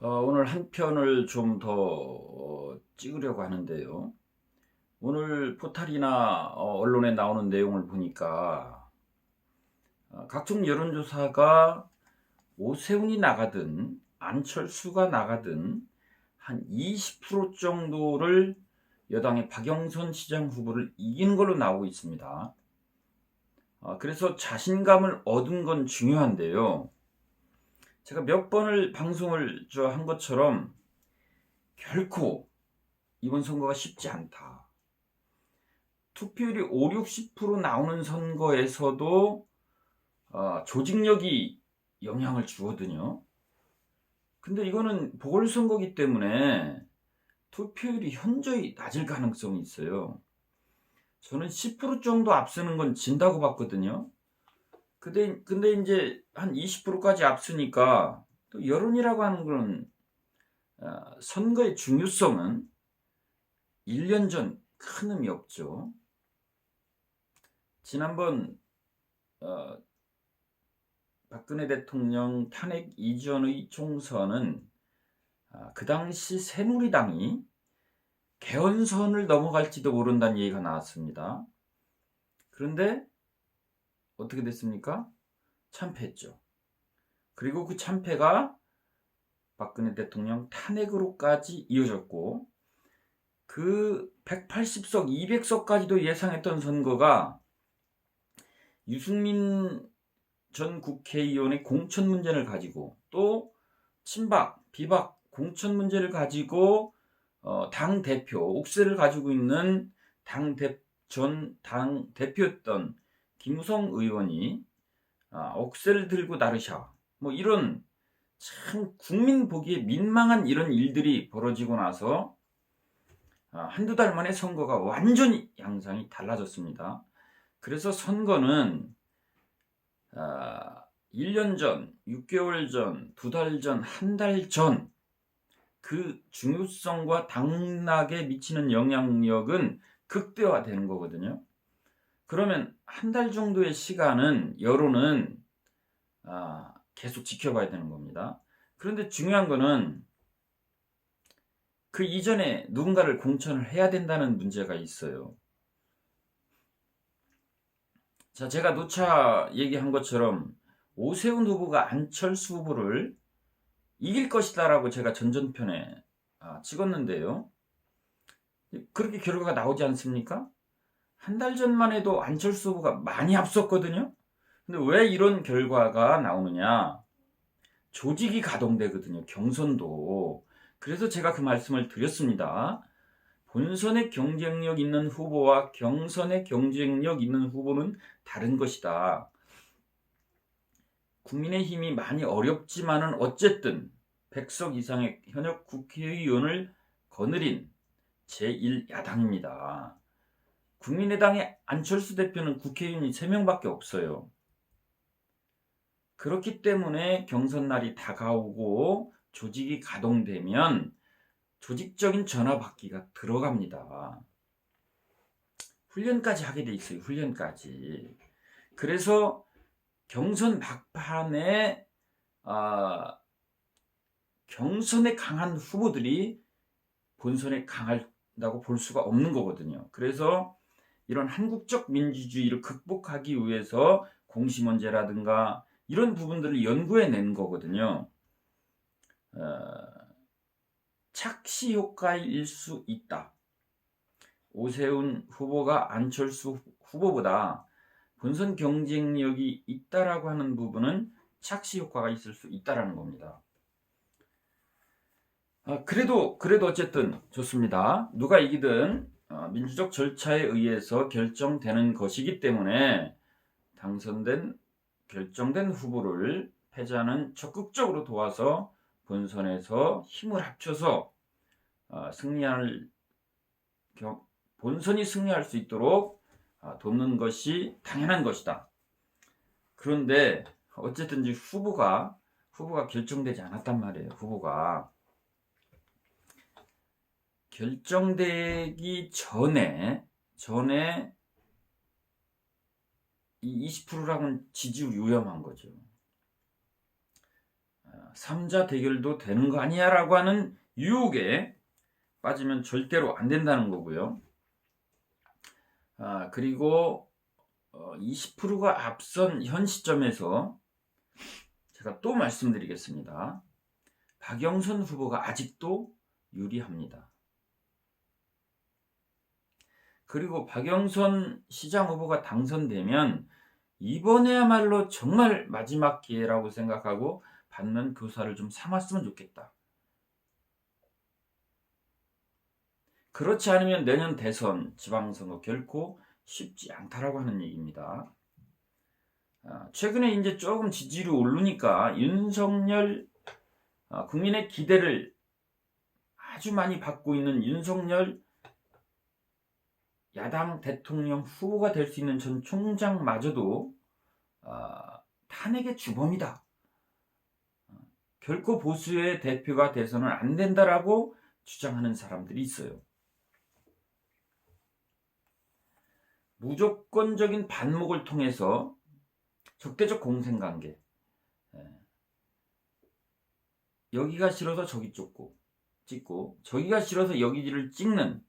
어, 오늘 한 편을 좀더 어, 찍으려고 하는데요. 오늘 포탈이나 어, 언론에 나오는 내용을 보니까 어, 각종 여론조사가 오세훈이 나가든 안철수가 나가든 한 20% 정도를 여당의 박영선 시장 후보를 이긴 걸로 나오고 있습니다. 어, 그래서 자신감을 얻은 건 중요한데요. 제가 몇 번을 방송을 저 한 것처럼 결코 이번 선거가 쉽지 않다. 투표율이 5, 60% 나오는 선거에서도 어, 조직력이 영향을 주거든요. 근데 이거는 보궐선거기 때문에 투표율이 현저히 낮을 가능성이 있어요. 저는 10% 정도 앞서는 건 진다고 봤거든요. 근데, 근데 이제 한 20%까지 앞서니까 또 여론이라고 하는 건 어, 선거의 중요성은 1년 전 큰 의미 없죠. 지난번 어, 박근혜 대통령 탄핵 이전의 총선은 아, 그 당시 새누리당이 개헌선을 넘어갈지도 모른다는 얘기가 나왔습니다. 그런데 어떻게 됐습니까? 참패했죠. 그리고 그 참패가 박근혜 대통령 탄핵으로까지 이어졌고 그 180석, 200석까지도 예상했던 선거가 유승민 전 국회의원의 공천 문제를 가지고 또 친박, 비박 공천 문제를 가지고 어, 당 대표 옥세를 가지고 있는 당전 대표였던 김우성 의원이 아, 옥세를 들고 나르샤 뭐 이런 참 국민 보기에 민망한 이런 일들이 벌어지고 나서 아, 한두 달 만에 선거가 완전히 양상이 달라졌습니다. 그래서 선거는 아, 1년 전, 6개월 전, 두 달 전, 한 달 전 그 중요성과 당락에 미치는 영향력은 극대화되는 거거든요. 그러면 한 달 정도의 시간은 여론은 아, 계속 지켜봐야 되는 겁니다. 그런데 중요한 거는 그 이전에 누군가를 공천을 해야 된다는 문제가 있어요. 자, 제가 노차 얘기한 것처럼 오세훈 후보가 안철수 후보를 이길 것이다라고 제가 전전편에 아, 찍었는데요. 그렇게 결과가 나오지 않습니까? 한 달 전만 해도 안철수 후보가 많이 앞섰거든요. 근데 왜 이런 결과가 나오느냐? 조직이 가동되거든요. 경선도. 그래서 제가 그 말씀을 드렸습니다. 본선에 경쟁력 있는 후보와 경선에 경쟁력 있는 후보는 다른 것이다. 국민의힘이 많이 어렵지만은 어쨌든 100석 이상의 현역 국회의원을 거느린 제1야당입니다. 국민의당의 안철수 대표는 국회의원이 3명밖에 없어요. 그렇기 때문에 경선 날이 다가오고 조직이 가동되면 조직적인 전화받기가 들어갑니다. 훈련까지 하게 돼 있어요. 훈련까지. 그래서 경선 막판에 아, 경선에 강한 후보들이 본선에 강하다고 볼 수가 없는 거거든요. 그래서 이런 한국적 민주주의를 극복하기 위해서 공시문제라든가 이런 부분들을 연구해 낸 거거든요. 어, 착시 효과일 수 있다. 오세훈 후보가 안철수 후보보다 본선 경쟁력이 있다라고 하는 부분은 착시 효과가 있을 수 있다라는 겁니다. 아, 그래도 그래도 어쨌든 좋습니다. 누가 이기든 어, 민주적 절차에 의해서 결정되는 것이기 때문에 당선된 결정된 후보를 패자는 적극적으로 도와서 본선에서 힘을 합쳐서 어, 승리할 본선이 승리할 수 있도록 아, 돕는 것이 당연한 것이다. 그런데 어쨌든 후보가 후보가 결정되지 않았단 말이에요. 후보가 결정되기 전에 전에 이 20%라는 지지율 위험한 거죠. 삼자 대결도 되는 거 아니야라고 하는 유혹에 빠지면 절대로 안 된다는 거고요. 아, 그리고 20%가 앞선 현 시점에서 제가 또 말씀드리겠습니다. 박영선 후보가 아직도 유리합니다. 그리고 박영선 시장 후보가 당선되면 이번에야말로 정말 마지막 기회라고 생각하고 받는 교사를 좀 삼았으면 좋겠다. 그렇지 않으면 내년 대선 지방선거 결코 쉽지 않다라고 하는 얘기입니다. 아, 최근에 이제 조금 지지율이 오르니까 윤석열 아, 국민의 기대를 아주 많이 받고 있는 윤석열 야당 대통령 후보가 될 수 있는 전 총장마저도 아, 탄핵의 주범이다. 결코 보수의 대표가 돼서는 안 된다라고 주장하는 사람들이 있어요. 무조건적인 반목을 통해서 적대적 공생관계 예. 여기가 싫어서 저기 쫓고 찍고 저기가 싫어서 여기를 찍는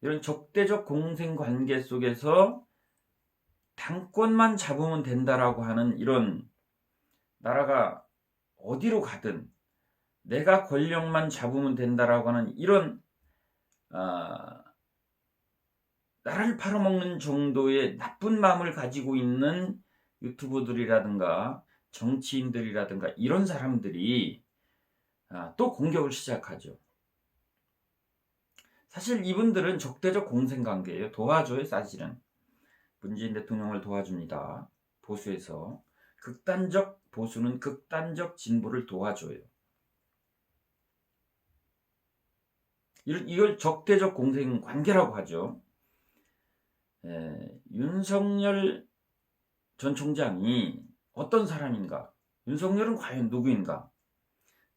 이런 적대적 공생 관계 속에서 당권만 잡으면 된다라고 하는 이런 나라가 어디로 가든 내가 권력만 잡으면 된다라고 하는 이런 아, 나라를 팔아먹는 정도의 나쁜 마음을 가지고 있는 유튜버들이라든가 정치인들이라든가 이런 사람들이 아, 또 공격을 시작하죠. 사실 이분들은 적대적 공생관계예요. 도와줘요, 사실은. 문재인 대통령을 도와줍니다. 보수에서. 극단적 보수는 극단적 진보를 도와줘요. 이걸 적대적 공생 관계라고 하죠. 에, 윤석열 전 총장이 어떤 사람인가? 윤석열은 과연 누구인가?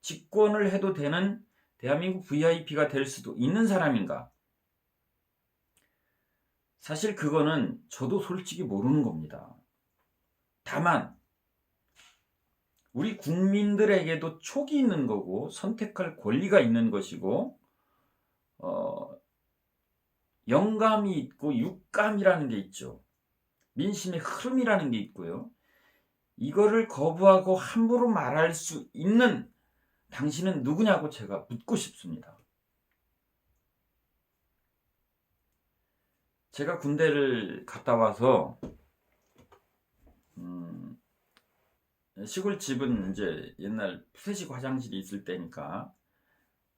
집권을 해도 되는 대한민국 VIP가 될 수도 있는 사람인가? 사실 그거는 저도 솔직히 모르는 겁니다. 다만, 우리 국민들에게도 촉이 있는 거고, 선택할 권리가 있는 것이고, 어, 영감이 있고, 육감이라는 게 있죠. 민심의 흐름이라는 게 있고요. 이거를 거부하고 함부로 말할 수 있는 당신은 누구냐고 제가 묻고 싶습니다. 제가 군대를 갔다 와서 음, 시골 집은 이제 옛날 푸세식 화장실이 있을 때니까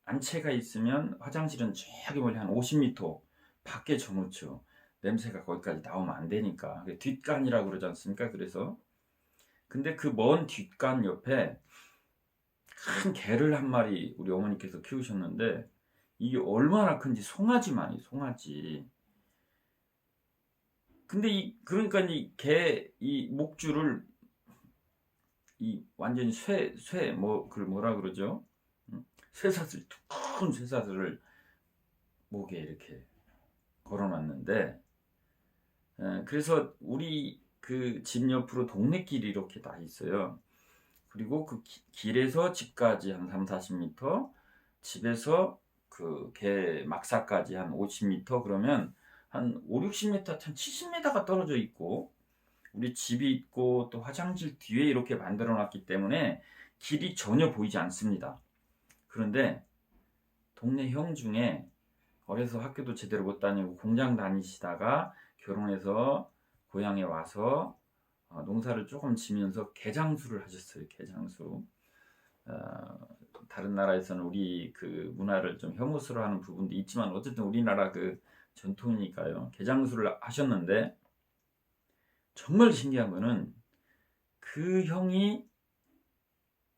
안채가 있으면 화장실은 저기 멀리 한 50m 밖에 져놓죠. 냄새가 거기까지 나오면 안 되니까 뒷간이라고 그러지 않습니까? 그래서 근데 그 먼 뒷간 옆에 큰 개를 한 마리 우리 어머니께서 키우셨는데 이게 얼마나 큰지 송아지만이 송아지. 근데 이 그러니까 이 개 이 목줄을 이 완전히 쇠 쇠 뭐 그걸 뭐라 그러죠? 쇠사슬 큰 쇠사슬을 목에 이렇게 걸어놨는데 그래서 우리 그 집 옆으로 동네 길이 이렇게 다 있어요. 그리고 그 기, 길에서 집까지 한 3, 40m, 집에서 그 개 막사까지 한 50m 그러면 한 5, 60m, 한 70m가 떨어져 있고 우리 집이 있고 또 화장실 뒤에 이렇게 만들어 놨기 때문에 길이 전혀 보이지 않습니다. 그런데 동네 형 중에 어려서 학교도 제대로 못 다니고 공장 다니시다가 결혼해서 고향에 와서 어, 농사를 조금 지면서 개장수를 하셨어요. 개장수. 어, 다른 나라에서는 우리 그 문화를 좀 혐오스러워 하는 부분도 있지만 어쨌든 우리나라 그 전통이니까요. 개장수를 하셨는데 정말 신기한 거는 그 형이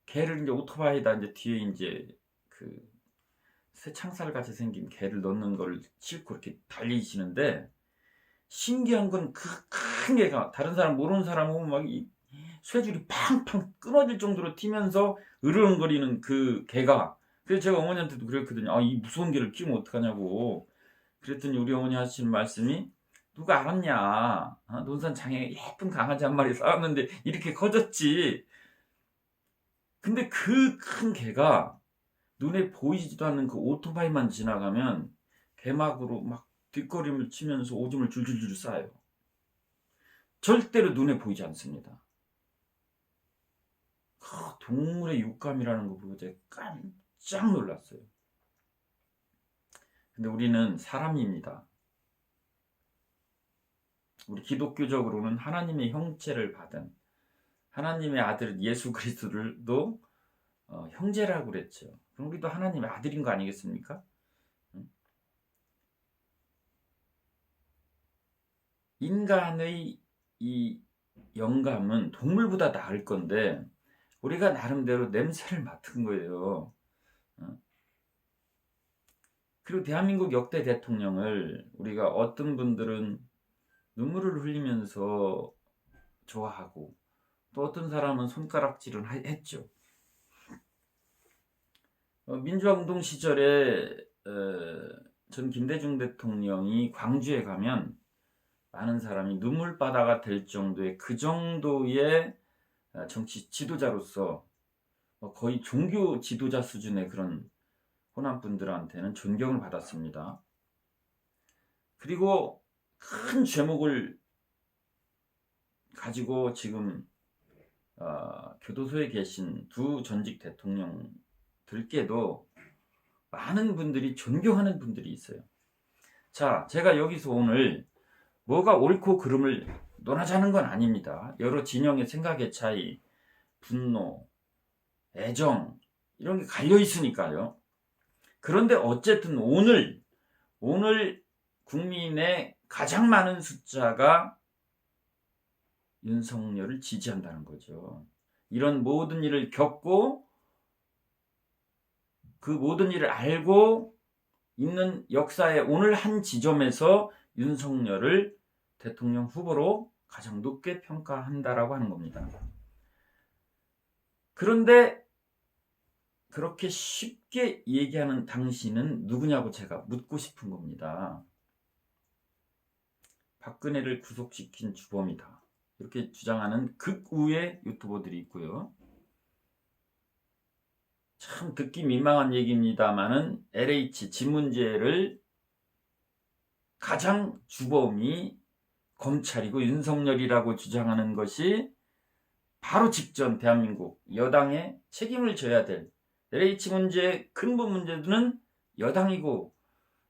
개를 이제 오토바이다 이제 뒤에 이제 그 새 창살 같이 생긴 개를 넣는 걸 싣고 이렇게 달리시는데 신기한 건그 큰 개가 다른 사람 모르는 사람 보면 막 이 쇠줄이 팡팡 끊어질 정도로 튀면서 으르렁거리는 그 개가 그래서 제가 어머니한테도 그랬거든요. 아, 이 무서운 개를 키우면 어떡하냐고. 그랬더니 우리 어머니 하시는 말씀이 누가 알았냐. 아, 논산 장에 예쁜 강아지 한 마리 쌓았는데 이렇게 커졌지. 근데 그 큰 개가 눈에 보이지도 않는 그 오토바이만 지나가면 개막으로 막 뒷걸음을 치면서 오줌을 줄줄줄 싸요. 절대로 눈에 보이지 않습니다. 그 동물의 육감이라는 거 보고 제가 깜짝 놀랐어요. 근데 우리는 사람입니다. 우리 기독교적으로는 하나님의 형체를 받은 하나님의 아들 예수 그리스도를도 어, 형제라고 그랬죠. 그럼 우리도 하나님의 아들인 거 아니겠습니까? 응? 인간의 이 영감은 동물보다 나을 건데 우리가 나름대로 냄새를 맡은 거예요. 어? 그리고 대한민국 역대 대통령을 우리가 어떤 분들은 눈물을 흘리면서 좋아하고 또 어떤 사람은 손가락질을 하- 했죠. 어, 민주화 운동 시절에 어, 전 김대중 대통령이 광주에 가면 많은 사람이 눈물바다가 될 정도의 그 정도의 어, 정치 지도자로서 어, 거의 종교 지도자 수준의 그런 호남 분들한테는 존경을 받았습니다. 그리고 큰 죄목을 가지고 지금 어, 교도소에 계신 두 전직 대통령들께도 많은 분들이 존경하는 분들이 있어요. 자, 제가 여기서 오늘 뭐가 옳고 그름을 논하자는 건 아닙니다. 여러 진영의 생각의 차이, 분노, 애정 이런 게 갈려 있으니까요. 그런데 어쨌든 오늘 오늘 국민의 가장 많은 숫자가 윤석열을 지지한다는 거죠. 이런 모든 일을 겪고 그 모든 일을 알고 있는 역사의 오늘 한 지점에서 윤석열을 대통령 후보로 가장 높게 평가한다라고 하는 겁니다. 그런데 그렇게 쉽게 얘기하는 당신은 누구냐고 제가 묻고 싶은 겁니다. 박근혜를 구속시킨 주범이다. 이렇게 주장하는 극우의 유튜버들이 있고요. 참 듣기 민망한 얘기입니다만은 LH 지문제를 가장 주범이 검찰이고 윤석열이라고 주장하는 것이 바로 직전 대한민국 여당의 책임을 져야 될 LH 문제의 근본 문제는 여당이고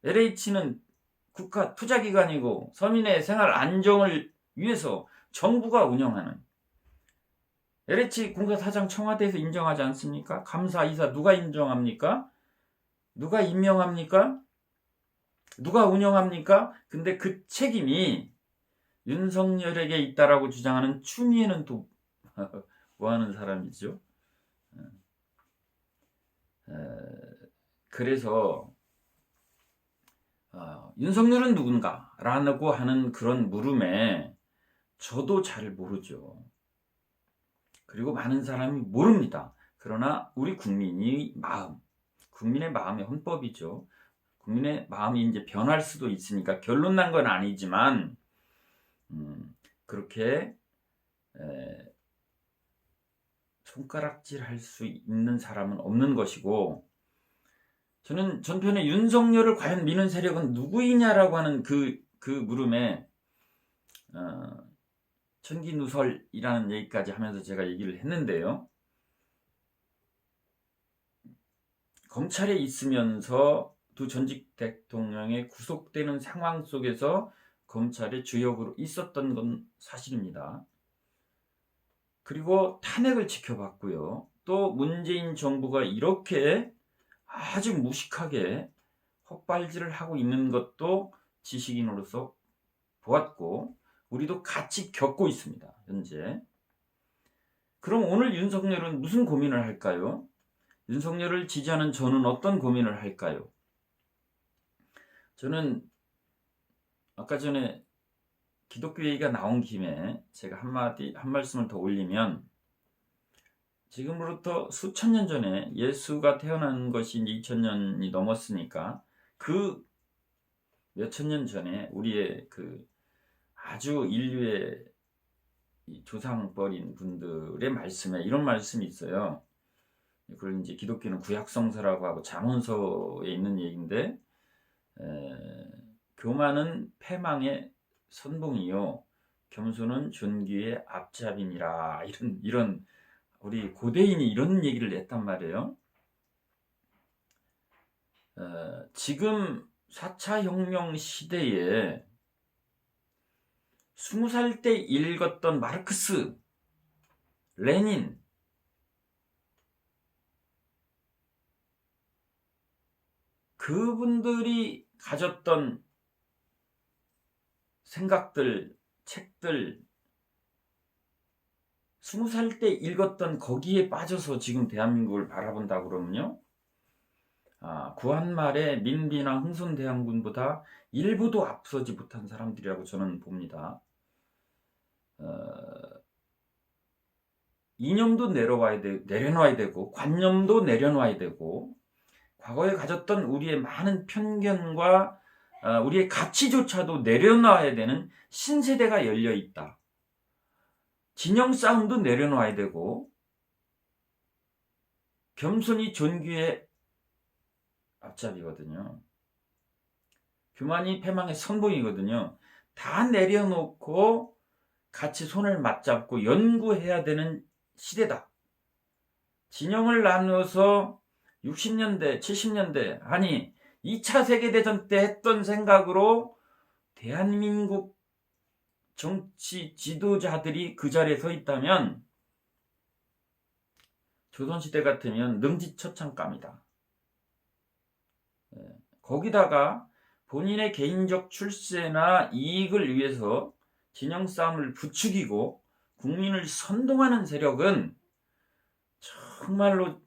LH는 국가 투자기관이고 서민의 생활 안정을 위해서 정부가 운영하는 LH 공사 사장 청와대에서 인정하지 않습니까? 감사 이사 누가 인정합니까? 누가 임명합니까? 누가 운영합니까? 근데 그 책임이 윤석열에게 있다라고 주장하는 추미애는 또 뭐 하는 사람이죠? 그래서 어, 윤석열은 누군가라고 하는 그런 물음에 저도 잘 모르죠. 그리고 많은 사람이 모릅니다. 그러나 우리 국민이 마음, 국민의 마음의 헌법이죠. 국민의 마음이 이제 변할 수도 있으니까 결론 난 건 아니지만 음, 그렇게 에, 손가락질 할 수 있는 사람은 없는 것이고 저는 전편에 윤석열을 과연 미는 세력은 누구이냐라고 하는 그, 그 물음에 어, 천기누설이라는 얘기까지 하면서 제가 얘기를 했는데요. 검찰에 있으면서 두 전직 대통령의 구속되는 상황 속에서 검찰의 주역으로 있었던 건 사실입니다. 그리고 탄핵을 지켜봤고요. 또 문재인 정부가 이렇게 아주 무식하게 헛발질을 하고 있는 것도 지식인으로서 보았고 우리도 같이 겪고 있습니다. 현재. 그럼 오늘 윤석열은 무슨 고민을 할까요? 윤석열을 지지하는 저는 어떤 고민을 할까요? 저는 아까 전에 기독교 얘기가 나온 김에 제가 한마디, 한 말씀을 더 올리면 지금으로부터 수천 년 전에 예수가 태어난 것이 이제 2000년이 넘었으니까 그 몇천 년 전에 우리의 그 아주 인류의 조상버린 분들의 말씀에 이런 말씀이 있어요. 그걸 이제 기독교는 구약성서라고 하고 잠언서에 있는 얘기인데 에, 교만은 패망의 선봉이요 겸손은 존귀의 앞잡임이라 이런 이런 우리 고대인이 이런 얘기를 했단 말이에요. 어, 지금 4차 혁명 시대에 20살 때 읽었던 마르크스, 레닌, 그분들이 가졌던 생각들, 책들, 20살 때 읽었던 거기에 빠져서 지금 대한민국을 바라본다 그러면요. 아, 구한말의 민비나 흥선대항군보다 일부도 앞서지 못한 사람들이라고 저는 봅니다. 어, 이념도 내려와야 되, 내려놔야 되고 관념도 내려놔야 되고 과거에 가졌던 우리의 많은 편견과 어, 우리의 가치조차도 내려놔야 되는 신세대가 열려 있다. 진영 싸움도 내려놔야 되고 겸손히 존귀의 앞잡이거든요. 교만이 패망의 선봉이거든요. 다 내려놓고 같이 손을 맞잡고 연구해야 되는 시대다. 진영을 나누어서 60년대, 70년대, 아니 2차 세계대전 때 했던 생각으로 대한민국 정치 지도자들이 그 자리에 서 있다면 조선시대 같으면 능지처참감이다. 예, 거기다가 본인의 개인적 출세나 이익을 위해서 진영 싸움을 부추기고 국민을 선동하는 세력은 정말로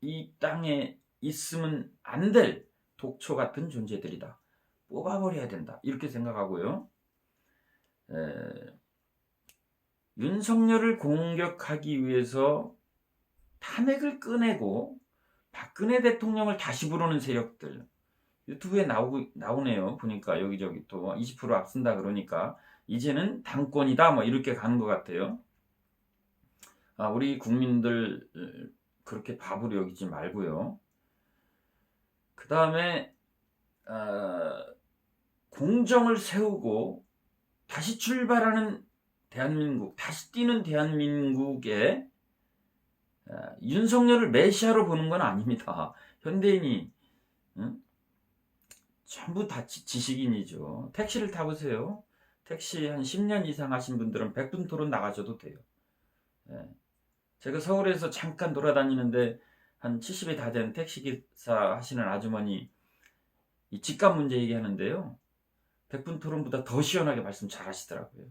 이 땅에 있으면 안 될 독초 같은 존재들이다. 뽑아버려야 된다. 이렇게 생각하고요. 에, 윤석열을 공격하기 위해서 탄핵을 꺼내고 박근혜 대통령을 다시 부르는 세력들 유튜브에 나오고 나오네요. 보니까 여기저기 또 20% 앞선다 그러니까 이제는 당권이다 뭐 이렇게 가는 것 같아요. 아, 우리 국민들 그렇게 바보로 여기지 말고요. 그 다음에 어, 공정을 세우고 다시 출발하는 대한민국, 다시 뛰는 대한민국에 어, 윤석열을 메시아로 보는 건 아닙니다. 현대인이 응? 전부 다 지, 식인이죠 택시를 타보세요. 택시 한 10년 이상 하신 분들은 100분 토론 나가셔도 돼요. 예. 제가 서울에서 잠깐 돌아다니는데 한 70이 다 된 택시기사 하시는 아주머니 이 집값 문제 얘기하는데요. 100분 토론보다 더 시원하게 말씀 잘 하시더라고요.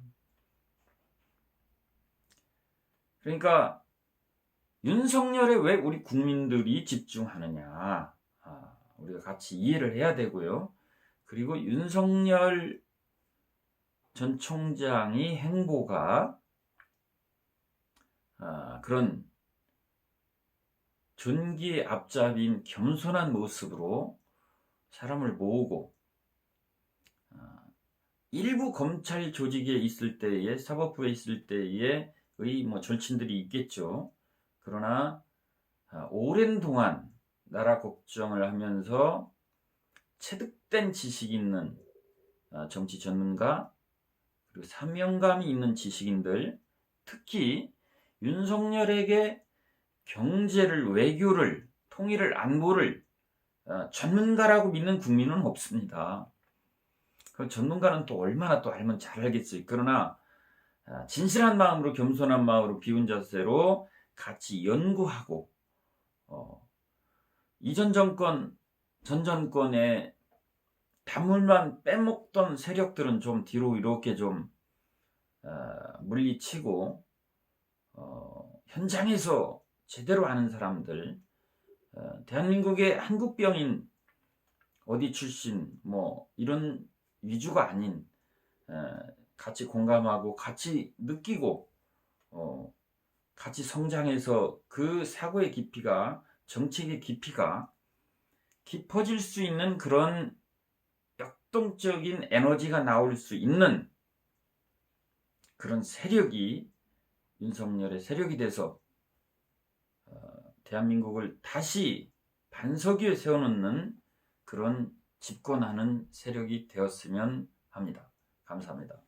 그러니까 윤석열에 왜 우리 국민들이 집중하느냐. 아, 우리가 같이 이해를 해야 되고요. 그리고 윤석열 전 총장의 행보가 아, 그런 존귀의 앞잡인 겸손한 모습으로 사람을 모으고 아, 일부 검찰 조직에 있을 때에 사법부에 있을 때의 뭐 절친들이 있겠죠. 그러나 아, 오랜 동안 나라 걱정을 하면서 체득된 지식 있는 아, 정치 전문가 그리고 사명감이 있는 지식인들 특히 윤석열에게 경제를 외교를 통일을 안보를 어, 전문가라고 믿는 국민은 없습니다. 그 전문가는 또 얼마나 또 알면 잘 알겠어요. 그러나 아, 진실한 마음으로 겸손한 마음으로 비운 자세로 같이 연구하고 어, 이전 정권 전 정권의 단물만 빼먹던 세력들은 좀 뒤로 이렇게 좀 어, 물리치고 어, 현장에서 제대로 아는 사람들, 어, 대한민국의 한국병인 어디 출신 뭐 이런 위주가 아닌 어, 같이 공감하고 같이 느끼고 어, 같이 성장해서 그 사고의 깊이가 정책의 깊이가 깊어질 수 있는 그런 역동적인 에너지가 나올 수 있는 그런 세력이 윤석열의 세력이 돼서 어, 대한민국을 다시 반석 위에 세워놓는 그런 집권하는 세력이 되었으면 합니다. 감사합니다.